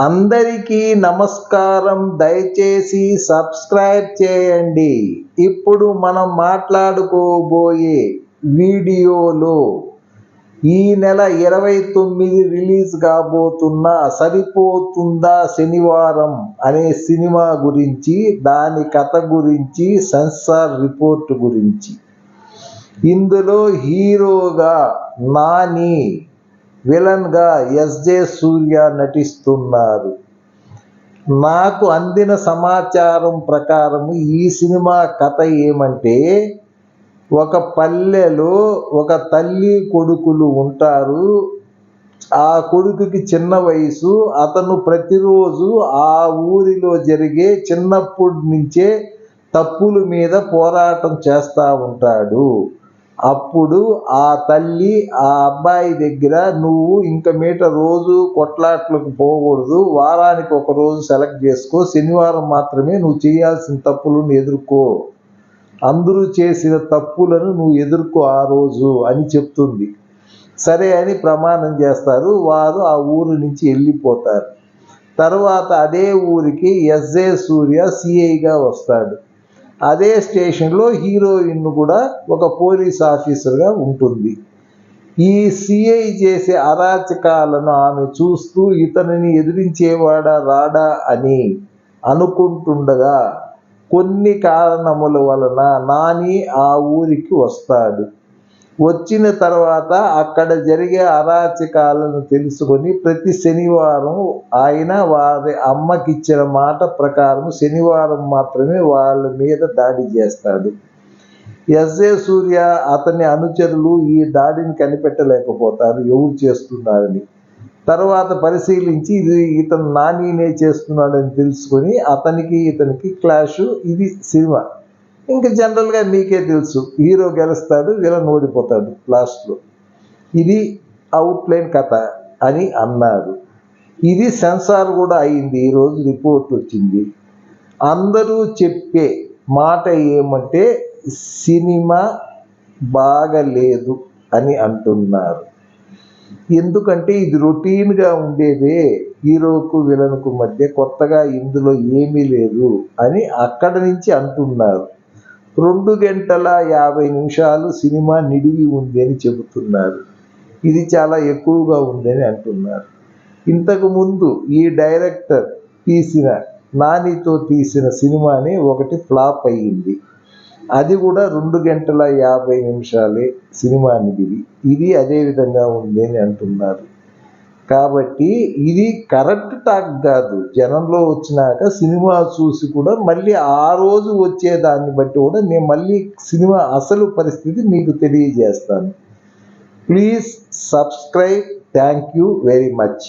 అందరికీ నమస్కారం. దయచేసి సబ్స్క్రైబ్ చేయండి. ఇప్పుడు మనం మాట్లాడుకోబోయే వీడియోలో ఈ నెల ఇరవై తొమ్మిది రిలీజ్ కాబోతున్న సరిపోతుందా శనివారం అనే సినిమా గురించి దాని కథ గురించి సెన్సార్ రిపోర్ట్ గురించి. ఇందులో హీరోగా నాని విలన్గా ఎస్జే సూర్య నటిస్తున్నారు. నాకు అందిన సమాచారం ప్రకారం ఈ సినిమా కథ ఏమంటే ఒక పల్లెలో ఒక తల్లి కొడుకులు ఉంటారు. ఆ కొడుకుకి చిన్న వయసు. అతను ప్రతిరోజు ఆ ఊరిలో జరిగే చిన్నప్పటి నుంచే తప్పుల మీద పోరాటం చేస్తూ ఉంటాడు. అప్పుడు ఆ తల్లి ఆ అబ్బాయి దగ్గర నువ్వు ఇంక మీట రోజు కొట్లాట్లకు పోకూడదు. వారానికి ఒక రోజు సెలెక్ట్ చేసుకో. శనివారం మాత్రమే నువ్వు చేయాల్సిన తప్పులను ఎదుర్కో. అందరూ చేసిన తప్పులను నువ్వు ఎదుర్కో ఆ రోజు అని చెప్తుంది. సరే అని ప్రమాణం చేస్తారు. వారు ఆ ఊరు నుంచి వెళ్ళిపోతారు. తర్వాత అదే ఊరికి ఎస్ఏ సూర్య సిఐగా వస్తాడు. అదే స్టేషన్లో హీరోయిన్ కూడా ఒక పోలీస్ ఆఫీసర్గా ఉంటుంది. ఈ సిఐ చేసే అరాచకాలను ఆమె చూస్తూ ఇతనిని ఎదిరించేవాడా రాడా అని అనుకుంటుండగా కొన్ని కారణముల వలన నాని ఆ ఊరికి వస్తాడు. వచ్చిన తర్వాత అక్కడ జరిగే అరాచకాలను తెలుసుకొని ప్రతి శనివారం ఆయన వారి అమ్మకిచ్చిన మాట ప్రకారం శనివారం మాత్రమే వాళ్ళ మీద దాడి చేస్తాడు. ఎస్ఏ సూర్య అతని అనుచరులు ఈ దాడిని కనిపెట్టలేకపోతారు. ఎవరు చేస్తున్నారని. తర్వాత పరిశీలించి ఇది ఇతను నానీనే చేస్తున్నాడని తెలుసుకొని అతనికి ఇతనికి క్లాష్. ఇది సినిమా. ఇంకా జనరల్గా మీకే తెలుసు. హీరో గెలుస్తాడు విలన్ ఓడిపోతాడు లాస్ట్లో. ఇది అవుట్లైన్ కథ అని అన్నారు. ఇది సెన్సార్ కూడా అయింది ఈరోజు రిపోర్ట్ వచ్చింది. అందరూ చెప్పే మాట ఏమంటే సినిమా బాగలేదు అని అంటున్నారు. ఎందుకంటే ఇది రొటీన్గా ఉండేదే హీరోకు విలన్కు మధ్య కొత్తగా ఇందులో ఏమీ లేదు అని అక్కడ నుంచి అంటున్నారు. రెండు గంటల యాభై నిమిషాలు సినిమా నిడివి ఉంది అని చెబుతున్నారు. ఇది చాలా ఎక్కువగా ఉందని అంటున్నారు. ఇంతకు ముందు ఈ డైరెక్టర్ తీసిన నానితో తీసిన సినిమాని ఒకటి ఫ్లాప్ అయ్యింది. అది కూడా రెండు గంటల యాభై నిమిషాలే సినిమా నిడివి. ఇది అదే విధంగా ఉంది అని అంటున్నారు. కాబట్టి ఇది కరెక్ట్ టాక్ కాదు. జనంలో వచ్చినాక సినిమా చూసి కూడా మళ్ళీ ఆ రోజు వచ్చే దాన్ని బట్టి కూడా నేను మళ్ళీ సినిమా అసలు పరిస్థితి మీకు తెలియజేస్తాను. Please subscribe. Thank you very much.